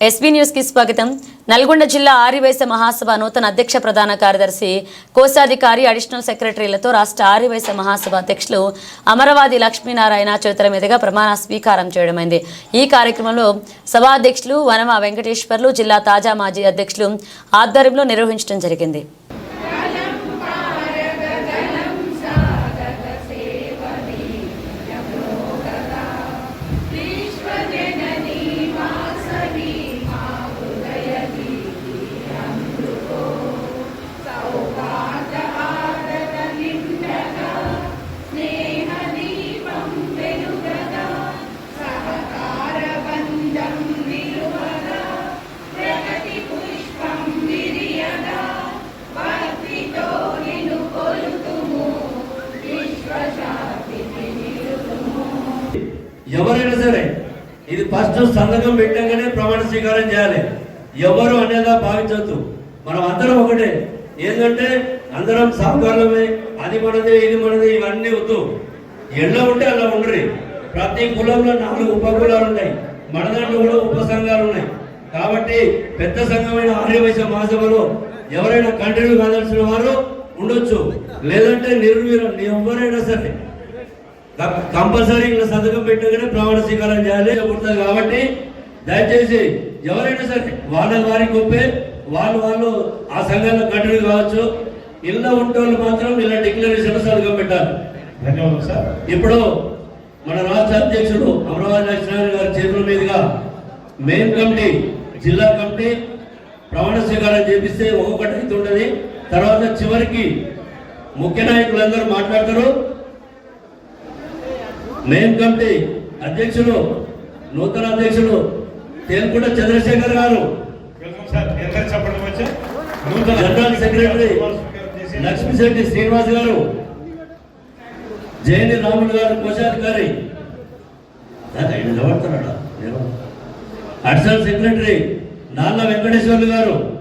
SB న్యూస్కి స్వాగతం. నల్గొండ జిల్లా ఆర్యవైశ్య మహాసభ నూతన అధ్యక్ష ప్రధాన కార్యదర్శి కోశాధికారి అడిషనల్ సెక్రటరీలతో రాష్ట్ర ఆర్యవైశ్య మహాసభ అధ్యక్షులు అమరవాది లక్ష్మీనారాయణ చేతుల మీదుగా ప్రమాణ స్వీకారం చేయడమైంది. ఈ కార్యక్రమంలో సభాధ్యక్షులు వనమ వెంకటేశ్వర్లు జిల్లా తాజా మాజీ అధ్యక్షులు ఆధ్వర్యంలో నిర్వహించడం జరిగింది. ఎవరైనా సరే ఇది ఫస్ట్ సంతకం పెట్టగానే ప్రమాణ స్వీకారం చేయాలి. ఎవరు అనేదా భావించవద్దు మనం అందరం ఒకటే. ఏంటంటే అందరం సహకారమే. అది మనది ఇది మనది ఇవన్నీ వద్దు. ఎలా ఉంటే అలా ఉండరు. ప్రతి కులంలో నాలుగు ఉపకులాలు ఉన్నాయి. మన దాంట్లో కూడా ఉప సంఘాలు ఉన్నాయి. కాబట్టి పెద్ద సంఘమైన ఆర్యవైశ్య మహాసభలో ఎవరైనా కంటిన్యూ కాదాల్సిన వారు ఉండొచ్చు. లేదంటే నిర్వీరం ఎవరైనా సరే. కంపల్సరీ ఇలా సంతకం పెట్టగానే ప్రమాణ స్వీకారం చేయాలి ఉంటుంది కాబట్టి దయచేసి ఎవరైనా సరే వాళ్ళ వారి గొప్పే వాళ్ళు వాళ్ళు ఆ సంఘంలో కంటిన్యూ కావచ్చు. ఇళ్ళ ఉంటోళ్ళు మాత్రం ఇలా డిక్లరేషన్ సంతకం పెట్టాలి. ధన్యవాదాలు సార్. ఇప్పుడు మన రాష్ట్ర అధ్యక్షుడు అమరావతి లక్ష్మీనారాయణ గారి చేతుల మీదుగా మెయిన్ కమిటీ జిల్లా కమిటీ ప్రమాణ స్వీకారం చేపిస్తే ఒక్కొక్కటి అయితే ఉండదు తర్వాత చివరికి ముఖ్య నాయకులందరూ మాట్లాడతారు. మెయిన్ కమిటీ అధ్యక్షులు నూతన అధ్యక్షులు తేల్కొండ చంద్రశేఖర్ గారు. జనరల్ సెక్రటరీ లక్ష్మీశెట్టి శ్రీనివాస్ గారు. జయని రాములు గారు కోశాధికారి. నిలబడుతున్నాడా? నిలబడు. అడిషనల్ సెక్రటరీ నాన్న వెంకటేశ్వర్లు గారు.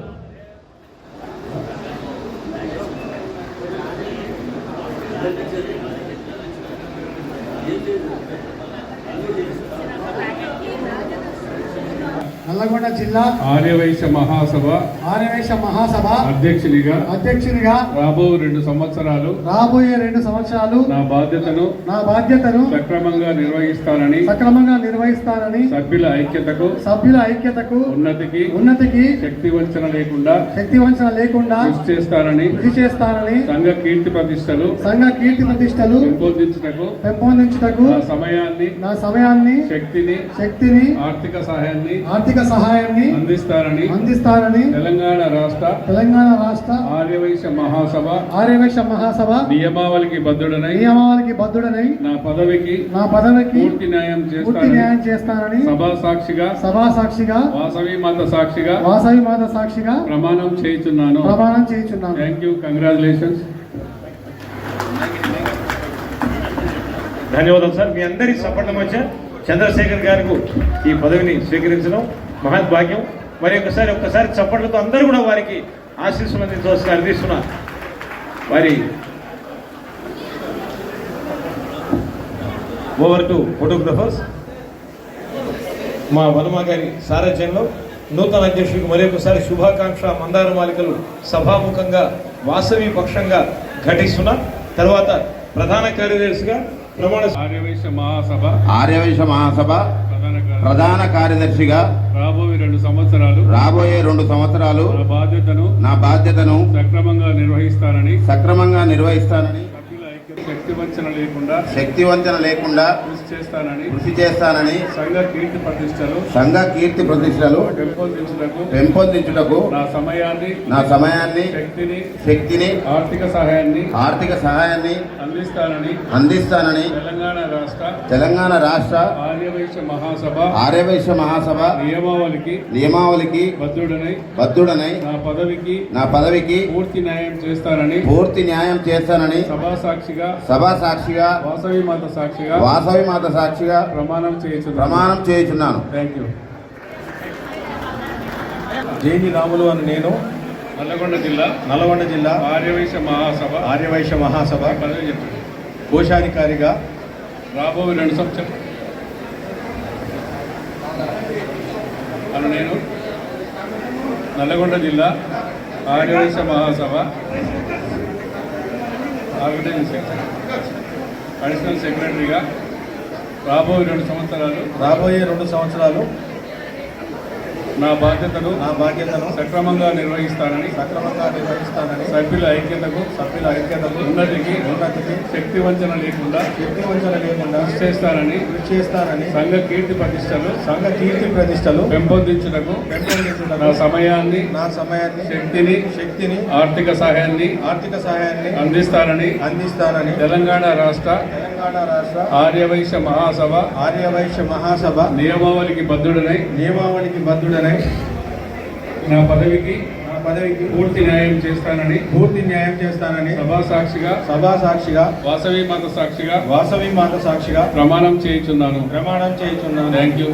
Thank you. నల్లగొండ జిల్లా ఆర్యవైశ్య మహాసభ ఆర్యవేశ మహాసభ అధ్యక్షునిగా అధ్యక్షునిగా రాబో రెండు సంవత్సరాలు రాబోయే రెండు సంవత్సరాలు నా బాధ్యతను నా బాధ్యతను సక్రమంగా నిర్వహిస్తానని సక్రమంగా నిర్వహిస్తానని సభ్యుల ఐక్యతకు సభ్యుల ఐక్యతకు ఉన్నతికి ఉన్నతికి శక్తి వంచన లేకుండా శక్తి వంచన లేకుండా కృషి చేస్తానని కృషి చేస్తానని సంఘ కీర్తి ప్రతిష్టలు సంఘ కీర్తి ప్రతిష్టలు పెంపొందించుటకు పెంపొందించుటకు నా సమయాన్ని నా సమయాన్ని శక్తిని శక్తిని ఆర్థిక సహాయాన్ని ఆర్థిక సహాయాన్ని అందిస్తానని అందిస్తానని తెలంగాణ రాష్ట్ర తెలంగాణ రాష్ట్ర ఆర్యవైశ్య మహాసభ ఆర్యవేశ మహాసభ నియమావళికి బద్దుడనై నియమావళికి బద్దుడనై నా పదవికి నా పదవికి పూర్తి న్యాయం పూర్తి చేస్తానని న్యాయం చేస్తానని సభా సాక్షిగా సభా సాక్షిగా వాసవి మాత సాక్షిగా వాసవి మాత సాక్షిగా ప్రమాణం చేయుచున్నాను. ప్రమాణం చేయుచున్నాను. థ్యాంక్ యూ కంగ్రాచులేషన్స్ ధన్యవాదాలు సార్. మీ అందరి సఫలం వచ్చా చంద్రశేఖర్ గారికి ఈ పదవిని స్వీకరించడం మహద్భాగ్యం. మరి ఒకసారి ఒక్కసారి చప్పట్లతో అందరూ కూడా వారికి ఆశీస్సులు అందించవలసిన అందిస్తున్నా వారి ఓవర్ టు ఫోటోగ్రఫర్స్ మా వనమా గారి సారథ్యంలో నూతన అధ్యక్షుడికి మరొకసారి శుభాకాంక్ష మందార మాలికలు సభాముఖంగా వాసవి పక్షంగా ఘటిస్తున్న. తర్వాత ప్రధాన కార్యదర్శిగా ప్రమాణ ఆర్యవైశ్య మహాసభ ప్రధాన కార్య- ప్రధాన కార్యదర్శిగా రాబోయే రెండు సంవత్సరాలు రాబోయే రెండు సంవత్సరాలు నా బాధ్యతను నా బాధ్యతను సక్రమంగా నిర్వహిస్తానని సక్రమంగా నిర్వహిస్తానని శక్తి వంచన లేకుండా శక్తివంచన లేకుండా కృషి చేస్తానని కృషి చేస్తానని సంఘ కీర్తి ప్రతిష్టలు సంఘ కీర్తి ప్రతిష్టలు పెంపొందించుటకు పెంపొందించుటకు నా సమయాన్ని నా సమయాన్ని శక్తిని శక్తిని ఆర్థిక సహాయాన్ని ఆర్థిక సహాయాన్ని అందిస్తానని అందిస్తానని తెలంగాణ రాష్ట్ర తెలంగాణ రాష్ట్ర ఆర్యవైశ్య మహాసభ ఆర్యవైశ్య మహాసభ నియమావళికి నియమావళికి బద్ధుడనై బద్ధుడనై నా పదవికి నా పదవికి పూర్తి న్యాయం చేస్తానని పూర్తి న్యాయం చేస్తానని సభా సాక్షిగా సభా సాక్షిగా వాసవి మాత సాక్షిగా వాసవి మాత సాక్షిగా ప్రమాణం చేయించున్నాను. ప్రమాణం చేయుచున్నాను. థ్యాంక్ యూ జేని రాములు అని నేను నల్లగొండ జిల్లా నల్గొండ జిల్లా ఆర్యవైశ్య మహాసభ ఆర్యవైశ్య మహాసభ పదవి చెప్పండి కోశాధికారిగా రాబోయే రెండు సంవత్సరం నేను నల్లగొండ జిల్లా Aryavysya Mahasabha organizing secretary additional సెక్రటరీగా రాబోయే రెండు సంవత్సరాలు రాబోయే రెండు సంవత్సరాలు నా బాధ్యతను నా బాధ్యతను సక్రమంగా నిర్వహిస్తానని సక్రమంగా నిర్వహిస్తానని సభ్యుల ఐక్యతకు సభ్యుల ఐక్యతకు ఉన్నతికి ఉన్నతికి శక్తి వంచన లేకుండా శక్తి వంచన లేకుండా కృషి చేస్తానని కృషి చేస్తానని సంఘ కీర్తి ప్రతిష్టలు సంఘ కీర్తి ప్రతిష్టలు పెంపొందించుటకు నా పెంపొందించుటకు సమయాన్ని నా సమయాన్ని శక్తిని శక్తిని ఆర్థిక సహాయాన్ని ఆర్థిక సహాయాన్ని అందిస్తానని అందిస్తానని తెలంగాణ రాష్ట్ర తెలంగాణ రాష్ట్ర. ఆర్యవైశ్య మహాసభ. ఆర్యవైశ్య మహాసభ. నియమావళికి బద్ధుడనై. నియమావళికి బద్ధుడనై. నా పదవికి నా పదవికి పూర్తి న్యాయం చేస్తానని. పూర్తి న్యాయం చేస్తానని. సభా సాక్షిగా. సభా సాక్షిగా. వాసవి మాత సాక్షిగా. వాసవి మాత సాక్షిగా. ప్రమాణం చేయుచున్నాను. ప్రమాణం చేయుచున్నాను. Thank you